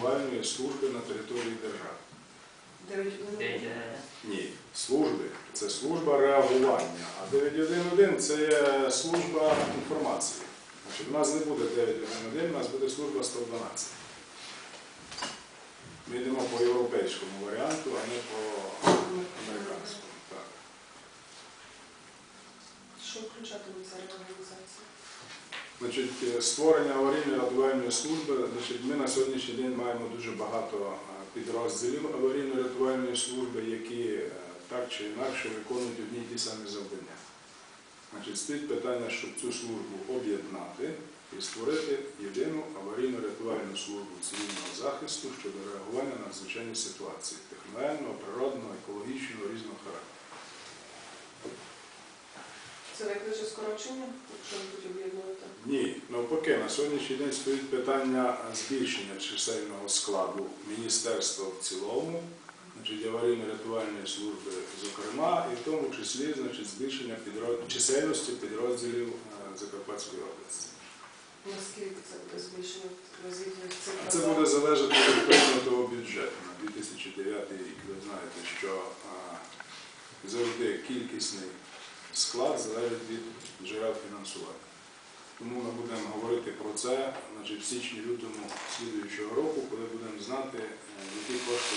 аварійно-рятувальної служби на території держави. Ні, служби це служба реагування, а 911 це служба інформації. Значить, у нас не буде 911, у нас буде служба 112. Ми йдемо по європейському варіанту, а не по американському. Так. Що включатиме ця реорганізація? Значить, е, створення аварійно-рятувальної служби, значить, ми на сьогоднішній день маємо дуже багато е, підрозділів аварійно-рятувальної служби, які е, так чи інакше виконують одні й ті самі завдання. Значить, стоїть питання, щоб цю службу об'єднати і створити єдину аварійно-рятувальну службу цивільного захисту щодо реагування на надзвичайні ситуації техногенного, природного, екологічного, різного характеру. Це найближче скорочення, якщо будуть об'єднувати? Навпаки, на сьогоднішній день стоїть питання збільшення чисельного складу міністерства в цілому, значить, аварійно-рятувальної служби, зокрема, і в тому числі значить, збільшення підроз- чисельності підрозділів е, Закарпатської області. Наскільки це буде збільшення Це буде залежати від прийнятого бюджету на 2009 рік. Ви знаєте, що завжди кількісний склад залежить від джерел фінансування. Тому ми будемо говорити про це значить, в січні-лютому слідуючого року, коли будемо знати, е, які кошти